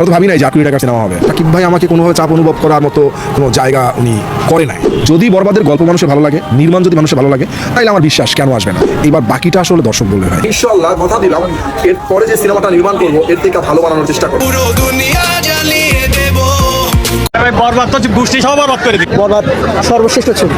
আমরা তো ভাবি নাই যে আট কোটি টাকার সিনেমা হবে। সাকিব ভাই আমাকে কোনোভাবে চাপ অনুভব করার মতো কোনো জায়গা উনি করে নাই। যদি বরবাদের গল্প মানুষের ভালো লাগে নির্মাণ যদি মানুষের ভালো লাগে তাইলে আমার বিশ্বাস কেন আসবে না? এবার বাকিটা আসলে দর্শক বলবে ভাই। ইনশাল্লাহ কথা দিলাম। এরপরে যে সিনেমাটা নির্মাণ করব এর থেকে ভালো বানানোর চেষ্টা করব। বরবাদ তো গোষ্ঠী সব বরবাদ করে দিবে বরবাদ সর্বশ্রেষ্ঠ ছবি।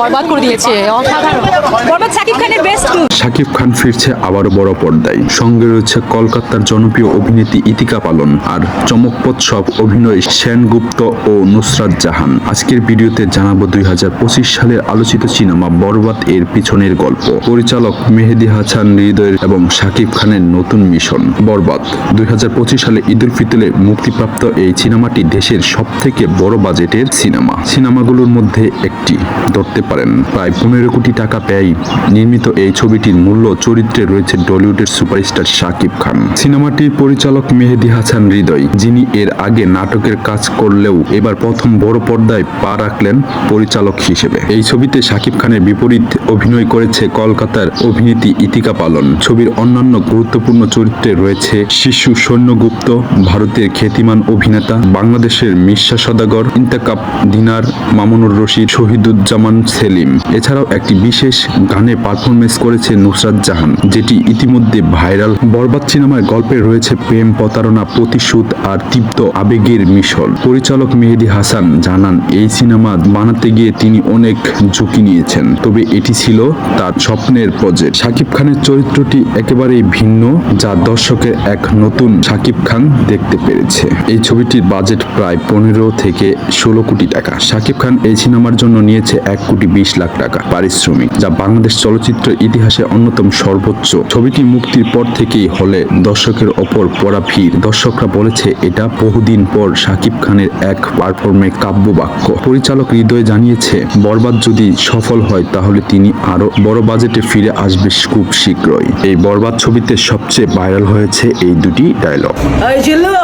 বরবাদ করে দিয়েছে অসাধারণ। বরবাদ সাকিব খানের বেস্ট শাকিব খান ফিরছে আবারও বড় পর্দায়। সঙ্গে রয়েছে কলকাতার জনপ্রিয় অভিনেত্রী ইতিকা পালন আর চমকপদ সব অভিনয় সেনগুপ্ত ও নুসরাত জাহান। আজকের ভিডিওতে জানাব দুই হাজার পঁচিশ সালের আলোচিত সিনেমা বরবাদ এর পিছনের গল্প। পরিচালক মেহেদি হাসান হৃদয়ের এবং শাকিব খানের নতুন মিশন বরবাদ। দুই হাজার পঁচিশ সালে ঈদুল ফিতরে মুক্তিপ্রাপ্ত এই সিনেমাটি দেশের সব থেকে বড় বাজেটের সিনেমা। সিনেমাগুলোর মধ্যে একটি, ধরতে পারেন, প্রায় পনেরো কোটি টাকা ব্যয় নির্মিত এই ছবিটির মূল্য চরিত্রে রয়েছে টলিউডের সুপারস্টার শাকিব খান। সিনেমাটির পরিচালক মেহেদি হাসান হৃদয়, যিনি এর আগে নাটকের কাজ করলেও এবার প্রথম বড় পর্দায় পা রাখলেন পরিচালক হিসেবে। এই ছবিতে শাকিব খানের বিপরীত অভিনয় করেছে কলকাতার অভিনেত্রী ইতিকা পালন। ছবির অন্যান্য গুরুত্বপূর্ণ চরিত্রে রয়েছে শিশু সৈন্যগুপ্ত, ভারতের খ্যাতিমান অভিনেতা, বাংলাদেশের মিশা সদাগর ইন্তাকাপ দিনার মামুনুর রশিদ, শহীদুজ্জামান সেলিম। এছাড়াও একটি বিশেষ গানে পারফরমেন্স করেছে নুসরাত জাহান, যেটি ইতিমধ্যে ভাইরাল। বরবাদ সিনেমায় গল্পে রয়েছে প্রেম, প্রতারণা, প্রতিশোধ আর তীব্র আবেগের মিশল। পরিচালক মেহেদি হাসান জানান, এই সিনেমা বানাতে গিয়ে তিনি অনেক ঝুঁকি নিয়েছেন, তবে এটি ছিল তার স্বপ্নের প্রজেক্ট শাকিব খানের চরিত্রটি একেবারেই ভিন্ন, যা দর্শকের এক নতুন শাকিব খান দেখতে পেরেছে। এই ছবিটির বাজেট প্রায় পনেরো থেকে ষোলো কোটি টাকা। শাকিব খান এই সিনেমার জন্য নিয়েছে এক কোটি বিশ লাখ টাকা পারিশ্রমিক যা বাংলাদেশ চলচ্চিত্র ইতিহাসে অন্যতম সর্বোচ্চ। ছবিটি মুক্তির পর থেকেই হলে দর্শকের ওপর পড়া ভিড়। দর্শকরা বলেছে এটা বহুদিন পর শাকিব খানের এক পারফর্মে কাব্য বাক্য পরিচালক হৃদয় জানিয়েছে বরবাদ যদি সফল হয় তাহলে তিনি আরও বড় বাজেটে ফিরে আসবে খুব শীঘ্রই। এই বরবাদ ছবিতে সবচেয়ে ভাইরাল হয়েছে এই দুটি ডায়লগ এই জিল্লু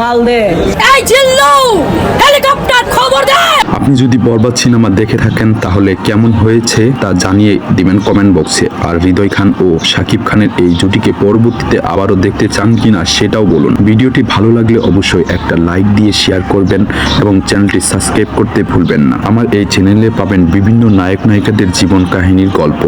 মাল দে। এই জিল্লু! আপনি যদি বরবাদ সিনেমা দেখে থাকেন, তাহলে কেমন হয়েছে তা জানিয়ে দিবেন কমেন্ট বক্সে। আর হৃদয় খান ও শাকিব খানের এই জুটিকে পরবর্তীতে আবারও দেখতে চান কিনা সেটাও বলুন। ভিডিওটি ভালো লাগলে অবশ্যই একটা লাইক দিয়ে শেয়ার করবেন এবং চ্যানেলটি সাবস্ক্রাইব করতে ভুলবেন না। আমার এই চ্যানেলে পাবেন বিভিন্ন নায়ক নায়িকাদের জীবন কাহিনীর গল্প।